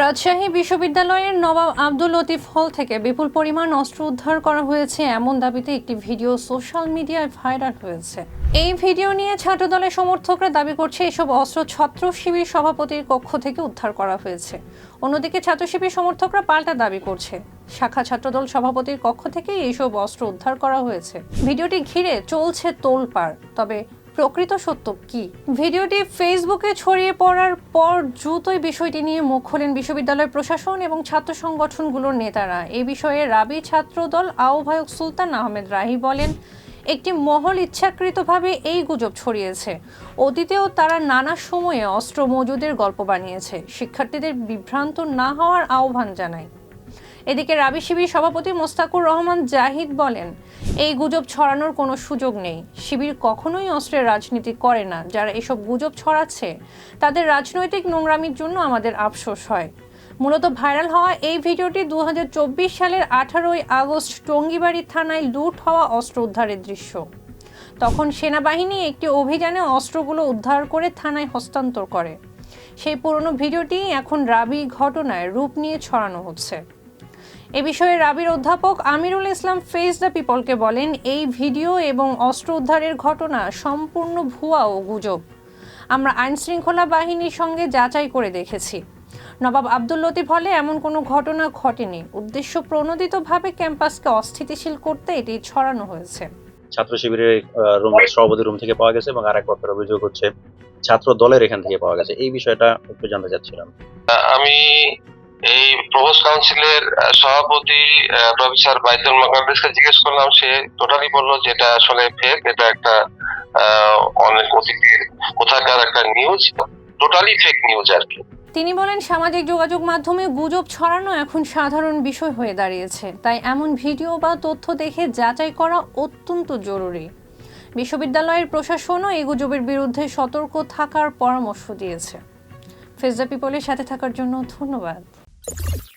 রাজশাহী বিশ্ববিদ্যালয়ের নবাব আব্দুল লতিফ হল থেকে বিপুল পরিমাণ অস্ত্র উদ্ধার করা হয়েছে এমন দাবিতে একটি ভিডিও সোশ্যাল মিডিয়ায় ভাইরাল হয়েছে। এই ভিডিও নিয়ে ছাত্রদলের সমর্থকরা দাবি করছে এসব অস্ত্র ছাত্র শিবির সভাপতির কক্ষ থেকে উদ্ধার করা হয়েছে। অন্যদিকে ছাত্র শিবির সমর্থকরা পাল্টা দাবি করছে। শাখা ছাত্রদল সভাপতির কক্ষ থেকে এইসব অস্ত্র উদ্ধার করা হয়েছে। ভিডিওটি ঘিরে চলছে তোলপাড়, তবে প্রকৃত সত্য কি? ভিডিওটি ফেসবুকে ছড়িয়ে পড়ার পর দ্রুতই বিষয়টি নিয়ে মুখ খোলেন বিশ্ববিদ্যালয় প্রশাসন এবং ছাত্র সংগঠনগুলোর নেতারা। এই বিষয়ে রাবি ছাত্রদল আহ্বায়ক সুলতান আহমেদ রাহি বলেন, একটি মহল ইচ্ছাকৃতভাবে এই গুজব ছড়িয়েছে। অতীতেও তারা নানা সময়ে অস্ত্র মজুদের গল্প বানিয়েছে। শিক্ষার্থীদের বিভ্রান্ত না হওয়ার আহ্বান জানায়। এদিকে রাবি শিবির সভাপতি মোস্তাকুর রহমান জাহিদ বলেন, এই গুজব ছড়ানোর কোনো সুযোগ নেই। শিবির কখনোই অস্ত্রের রাজনীতি করে না। যারা এসব গুজব ছড়াচ্ছে, তাদের রাজনৈতিক নোংরামির জন্য আমাদের আফসোস হয়। মূলত ভাইরাল হওয়া এই ভিডিওটি দু হাজার চব্বিশ সালের আঠারোই আগস্ট টঙ্গিবাড়ি থানায় লুট হওয়া অস্ত্র উদ্ধারের দৃশ্য। তখন সেনাবাহিনী একটি অভিযানে অস্ত্রগুলো উদ্ধার করে থানায় হস্তান্তর করে। সেই পুরনো ভিডিওটি এখন রাবি ঘটনায় রূপ নিয়ে ছড়ানো হচ্ছে। এ বিষয়ে রাবির অধ্যাপক আমিরুল ইসলাম ফেস দ্য পিপলকে বলেন এই ভিডিও এবং অস্ত্র উদ্ধারের ঘটনা সম্পূর্ণ ভুয়া ও গুজব। আমরা আইন শৃঙ্খলা বাহিনীর সঙ্গে যাচাই করে দেখেছি। নবাব আব্দুল লতিফ হলে এমন কোনো ঘটনা ঘটেনি। উদ্দেশ্য প্রণোদিতভাবে ক্যাম্পাসকে অস্থিতিশীল করতে এটি ছড়ানো হয়েছে। ছাত্র শিবিরের রুম সভাপতি রুম থেকে পাওয়া গেছে এবং আরেক পক্ষের অভিযোগ হচ্ছে ছাত্র দলের এখান থেকে পাওয়া গেছে। এই বিষয়টা একটু জানতে চাচ্ছিলাম। আমি এই প্রভোস্ট কাউন্সিলের সভাপতি প্রফেসর বাইতুল মাকারদেসকে জিজ্ঞেস করলাম, সে টোটালি বলল যেটা আসলে ফেক এটা একটা অনেক অতীতের কোথাকার একটা নিউজ টোটালি ফেক নিউজ আর কি। তিনি বলেন, সামাজিক যোগাযোগ মাধ্যমে গুজব ছড়ানো এখন সাধারণ বিষয় হয়ে দাঁড়িয়েছে। তাই এমন ভিডিও বা তথ্য দেখে যাচাই করা অত্যন্ত জরুরি। বিশ্ববিদ্যালয়ের প্রশাসনও এই গুজবের বিরুদ্ধে সতর্ক থাকার পরামর্শ দিয়েছে। ফেজদা পিপলের সাথে থাকার জন্য ধন্যবাদ। you